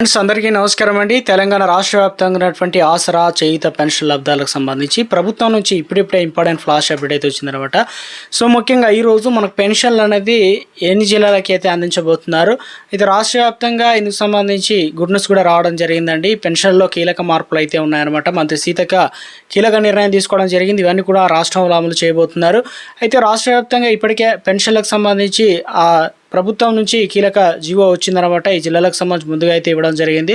Friends అందరికీ నమస్కారం అండి. తెలంగాణ రాష్ట్ర వ్యాప్తంగా ఉన్నటువంటి ఆసరా చేయుత పెన్షన్ లబ్ధాలకు సంబంధించి ప్రభుత్వం నుంచి ఇప్పుడిప్పుడే ఇంపార్టెంట్ ఫ్లాష్ అప్డేట్ అయితే వచ్చిందనమాట సో ముఖ్యంగా ఈ రోజు మనకు పెన్షన్లు అనేది ఎన్ని జిల్లాలకి అయితే అందించబోతున్నారు? ఇది రాష్ట్ర వ్యాప్తంగా ఇందుకు సంబంధించి గుడ్ న్యూస్ కూడా రావడం జరిగిందండి. పెన్షన్లో కీలక మార్పులు అయితే ఉన్నాయన్నమాట. మంత్రి సీతక కీలక నిర్ణయం తీసుకోవడం జరిగింది. ఇవన్నీ కూడా రాష్ట్రంలో అమలు చేయబోతున్నారు. అయితే రాష్ట్ర ఇప్పటికే పెన్షన్లకు సంబంధించి ప్రభుత్వం నుంచి కీలక జీవో వచ్చిందనమాట ఈ జిల్లాలకు సంబంధించి ముందుగా అయితే ఇవ్వడం జరిగింది.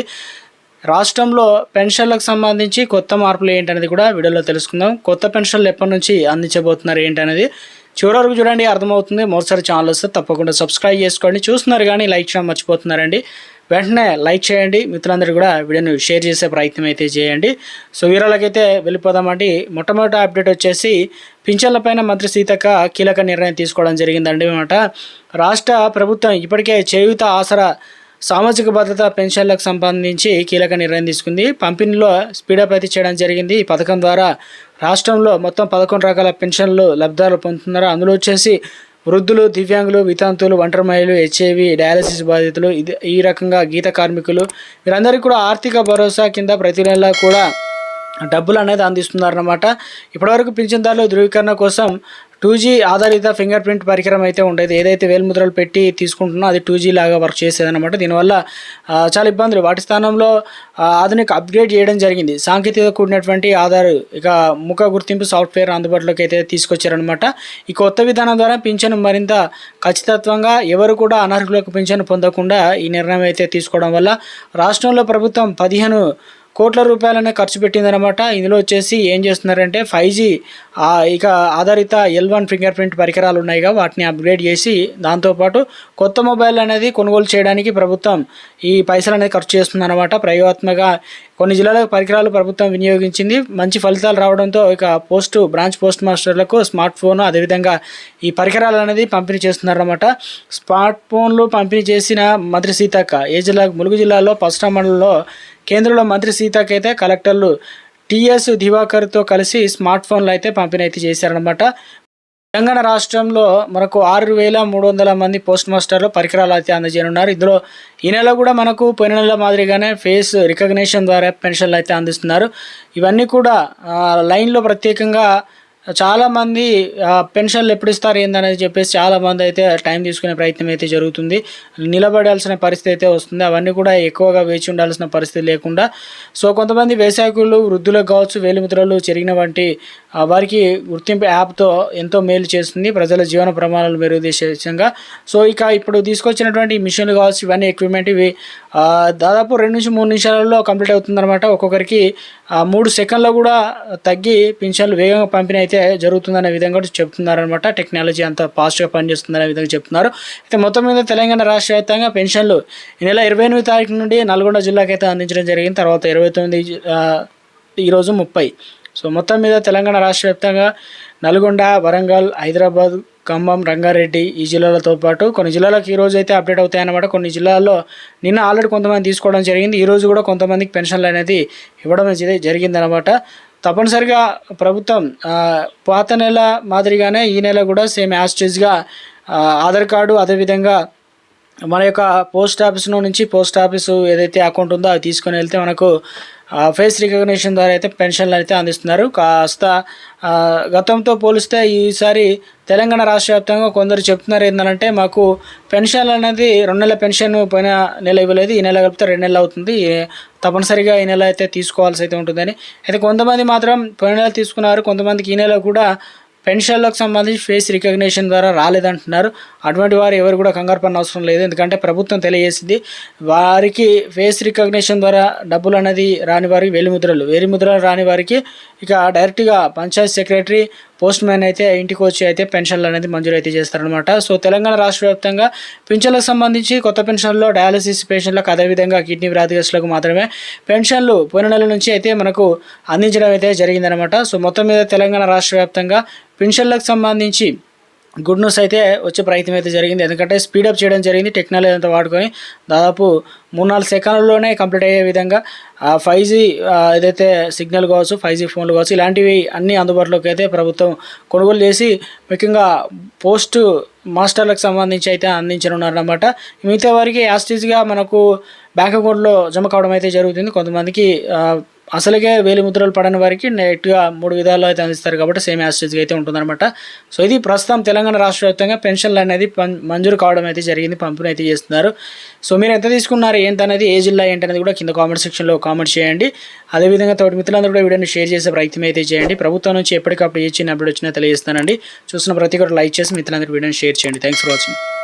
రాష్ట్రంలో పెన్షన్లకు సంబంధించి కొత్త మార్పులు ఏంటనేది కూడా వీడియోలో తెలుసుకుందాం. కొత్త పెన్షన్లు ఎప్పటి నుంచి అందించబోతున్నారు ఏంటనేది చివరి వరకు చూడండి అర్థమవుతుంది. మరోసారి ఛానల్ వస్తే తప్పకుండా సబ్స్క్రైబ్ చేసుకోండి. చూస్తున్నారు కానీ లైక్ చేయడం మర్చిపోతున్నారండి. వెంటనే లైక్ చేయండి. మిత్రులందరూ కూడా వీడియోని షేర్ చేసే ప్రయత్నం అయితే చేయండి. సో వీరాలకైతే వెళ్ళిపోదామండి. మొట్టమొదటి అప్డేట్ వచ్చేసి పింఛన్లపైన మంత్రి సీతక్క కీలక నిర్ణయం తీసుకోవడం జరిగిందండి అనమాట రాష్ట్ర ప్రభుత్వం ఇప్పటికే చేయుత ఆసరా సామాజిక భద్రత పెన్షన్లకు సంబంధించి కీలక నిర్ణయం తీసుకుంది. పంపిణీలో స్పీడప్ అయితే చేయడం జరిగింది. ఈ పథకం ద్వారా రాష్ట్రంలో మొత్తం పదకొండు రకాల పెన్షన్లు లబ్ధిదారులు పొందుతున్నారు? అందులో వచ్చేసి వృద్ధులు దివ్యాంగులు వితాంతులు ఒంటరి మహిళలు హెచ్ఐవి డయాలసిస్ బాధితులు ఇది ఈ రకంగా గీత కార్మికులు వీరందరికీ కూడా ఆర్థిక భరోసా కింద ప్రతి నెల కూడా డబ్బులు అనేది అందిస్తున్నారన్నమాట. ఇప్పటివరకు పింఛన్దారులు ధృవీకరణ కోసం టూ జీ ఆధారిత ఫింగర్ ప్రింట్ పరికరం అయితే ఉండేది. ఏదైతే వేలుముద్రలు పెట్టి తీసుకుంటున్నా అది టూ జీ లాగా వర్క్ చేసేదన్నమాట. దీనివల్ల చాలా ఇబ్బందులు. వాటి స్థానంలో ఆధునిక అప్గ్రేడ్ చేయడం జరిగింది. సాంకేతిక కూడినటువంటి ఆధార్ ఇక ముఖ గుర్తింపు సాఫ్ట్వేర్ అందుబాటులోకి అయితే తీసుకొచ్చారనమాట ఈ కొత్త విధానం ద్వారా పింఛను మరింత ఖచ్చితత్వంగా ఎవరు కూడా అనర్హులకు పింఛను పొందకుండా ఈ నిర్ణయం అయితే తీసుకోవడం వల్ల రాష్ట్రంలో ప్రభుత్వం పదిహేను కోట్ల రూపాయలనే ఖర్చు పెట్టిందనమాట ఇందులో వచ్చేసి ఏం చేస్తున్నారంటే ఫైవ్ జీ ఇక ఆధారిత ఎల్ వన్ ఫింగర్ ప్రింట్ పరికరాలు ఉన్నాయిగా వాటిని అప్గ్రేడ్ చేసి దాంతోపాటు కొత్త మొబైల్ అనేది కొనుగోలు చేయడానికి ప్రభుత్వం ఈ పైసలు అనేది ఖర్చు చేస్తుందన్నమాట. ప్రయోగాత్మక కొన్ని జిల్లాలకు పరికరాలు ప్రభుత్వం వినియోగించింది. మంచి ఫలితాలు రావడంతో ఇక పోస్ట్ బ్రాంచ్ పోస్ట్ మాస్టర్లకు స్మార్ట్ ఫోన్ అదేవిధంగా ఈ పరికరాలు అనేది పంపిణీ చేస్తున్నారన్నమాట. స్మార్ట్ ఫోన్లు పంపిణీ చేసిన మంత్రి సీతక్క ఏ జిల్లా ములుగు జిల్లాలో పశ్చిమ మండలంలో కేంద్రంలో మంత్రి సీతాకైతే కలెక్టర్లు టిఎస్ దివాకర్తో కలిసి స్మార్ట్ ఫోన్లు అయితే పంపిణీ అయితే చేశారనమాట తెలంగాణ రాష్ట్రంలో మనకు ఆరు వేల మూడు వందల మంది పోస్ట్ మాస్టర్లు పరికరాలు అయితే అందజేయనున్నారు. ఇందులో ఈ నెల కూడా మనకు పోయిన నెల మాదిరిగానే ఫేస్ రికగ్నిషన్ ద్వారా పెన్షన్లు అయితే అందిస్తున్నారు. ఇవన్నీ కూడా లైన్లో ప్రత్యేకంగా చాలామంది పెన్షన్లు ఎప్పుడు ఇస్తారు ఏందనేది చెప్పేసి చాలామంది అయితే టైం తీసుకునే ప్రయత్నం అయితే జరుగుతుంది. నిలబడాల్సిన పరిస్థితి అయితే వస్తుంది. అవన్నీ కూడా ఎక్కువగా వేచి ఉండాల్సిన పరిస్థితి లేకుండా. సో కొంతమంది వ్యవసాయకులు వృద్ధులకు కావచ్చు వేలిముద్రలు చెరిగిన వంటి వారికి గుర్తింపు యాప్తో ఎంతో మేలు చేస్తుంది. ప్రజల జీవన ప్రమాణాలు మెరుగుదేసే విషయంగా సో ఇక ఇప్పుడు తీసుకొచ్చినటువంటి మిషన్లు కావచ్చు ఇవన్నీ ఎక్విప్మెంట్ ఇవి దాదాపు రెండు నుంచి మూడు నిమిషాలలో కంప్లీట్ అవుతుందన్నమాట. ఒక్కొక్కరికి మూడు సెకండ్లో కూడా తగ్గి పింఛన్లు వేగంగా పంపిణీ అయితే జరుగుతుందనే విధంగా కూడా చెప్తున్నారనమాట టెక్నాలజీ అంత ఫాస్ట్గా పనిచేస్తుందనే విధంగా చెప్తున్నారు. అయితే మొత్తం మీద తెలంగాణ రాష్ట్ర వ్యాప్తంగా పెన్షన్లు ఈ నెల ఇరవై ఎనిమిది తారీఖు నుండి నల్గొండ జిల్లాకైతే అందించడం జరిగింది. తర్వాత ఇరవై తొమ్మిది ఈరోజు ముప్పై. సో మొత్తం మీద తెలంగాణ రాష్ట్ర వ్యాప్తంగా నల్గొండ వరంగల్ హైదరాబాద్ ఖమ్మం రంగారెడ్డి ఈ జిల్లాలతో పాటు కొన్ని జిల్లాలకు ఈ రోజు అయితే అప్డేట్ అవుతాయన్నమాట. కొన్ని జిల్లాల్లో నిన్న ఆల్రెడీ కొంతమంది తీసుకోవడం జరిగింది. ఈ రోజు కూడా కొంతమందికి పెన్షన్లు అనేది ఇవ్వడం అనేది జరిగిందనమాట తప్పనిసరిగా ప్రభుత్వం పాత నెల మాదిరిగానే ఈ నెల కూడా సేమ్ యాస్టేజ్గా ఆధార్ కార్డు అదేవిధంగా మన యొక్క పోస్ట్ ఆఫీస్ నుంచి పోస్ట్ ఆఫీసు ఏదైతే అకౌంట్ ఉందో అది తీసుకొని వెళ్తే మనకు ఫేస్ రికగ్నిషన్ ద్వారా అయితే పెన్షన్లు అయితే అందిస్తున్నారు. కాస్త గతంతో పోలిస్తే ఈసారి తెలంగాణ రాష్ట్ర వ్యాప్తంగా కొందరు చెప్తున్నారు ఏంటంటే మాకు పెన్షన్ అనేది రెండు నెలల పెన్షన్ పోయిన నెల ఇవ్వలేదు ఈ నెల కలిపితే రెండు నెలలు అవుతుంది. తప్పనిసరిగా ఈ నెల అయితే తీసుకోవాల్సి అయితే ఉంటుందని. అయితే కొంతమంది మాత్రం పోయిన నెల తీసుకున్నారు కొంతమందికి ఈ నెల కూడా పెన్షన్లకు సంబంధించి ఫేస్ రికగ్నేషన్ ద్వారా రాలేదంటున్నారు. అటువంటి వారు ఎవరు కూడా కంగారు పడిన అవసరం లేదు. ఎందుకంటే ప్రభుత్వం తెలియజేసింది వారికి ఫేస్ రికగ్నేషన్ ద్వారా డబ్బులు అనేది రాని వారికి వేలిముద్రలు వేలిముద్రలు రాని వారికి ఇక డైరెక్ట్గా పంచాయత్ సెక్రటరీ పోస్ట్ మ్యాన్ అయితే ఇంటికి వచ్చి అయితే పెన్షన్లు అనేది మంజూరు అయితే చేస్తారనమాట సో తెలంగాణ రాష్ట్ర వ్యాప్తంగా పింఛన్లకు సంబంధించి కొత్త పెన్షన్లో డయాలసిస్ పేషెంట్లకు అదేవిధంగా కిడ్నీ వ్యాధిగ్రస్తులకు మాత్రమే పెన్షన్లు పోయిన నెల నుంచి అయితే మనకు అందించడం అయితే జరిగిందనమాట సో మొత్తం మీద తెలంగాణ రాష్ట్ర వ్యాప్తంగా పెన్షన్లకు సంబంధించి గుడ్ న్యూస్ అయితే వచ్చే ప్రయత్నం అయితే జరిగింది. ఎందుకంటే స్పీడప్ చేయడం జరిగింది టెక్నాలజీ అంతా వాడుకొని దాదాపు మూడు నాలుగు సెకండ్లలోనే కంప్లీట్ అయ్యే విధంగా ఫైవ్ జీ ఏదైతే సిగ్నల్ కావచ్చు ఫైవ్ జీ ఫోన్లు కావచ్చు ఇలాంటివి అన్నీ అందుబాటులోకి అయితే ప్రభుత్వం కొనుగోలు చేసి ముఖ్యంగా పోస్ట్ మాస్టర్లకు సంబంధించి అయితే అందించనున్నారనమాట మిగతా వారికి యాస్టీజ్గా మనకు బ్యాంక్ అకౌంట్లో జమ కావడం అయితే జరుగుతుంది. కొంతమందికి అసలుగే వేలిముద్రలు పడని వారికి నెట్గా మూడు విధాలు అయితే అందిస్తారు కాబట్టి సేమ్ యాస్టేజ్గా అయితే ఉంటుందన్నమాట. సో ఇది ప్రస్తుతం తెలంగాణ రాష్ట్ర వ్యాప్తంగా పెన్షన్లు అనేది మంజూరు కావడం అయితే జరిగింది పంపిణీ అయితే చేస్తున్నారు. సో మీరు ఎంత తీసుకున్నారు ఏంటనేది ఏ జిల్లా ఏంటనేది కూడా కింద కామెంట్ సెక్షన్లో కామెంట్ చేయండి. అదేవిధంగా తోటి మిత్రులందరూ కూడా వీడియోని షేర్ చేసే ప్రయత్నం అయితే చేయండి. ప్రభుత్వం నుంచి ఎప్పటికప్పుడు ఏ చిన్న అప్డేట్ వచ్చినా తెలియజేస్తానండి. చూసిన ప్రతి ఒక్కరు లైక్ చేసి మిత్రులందరూ వీడియోని షేర్ చేయండి. Thanks for watching.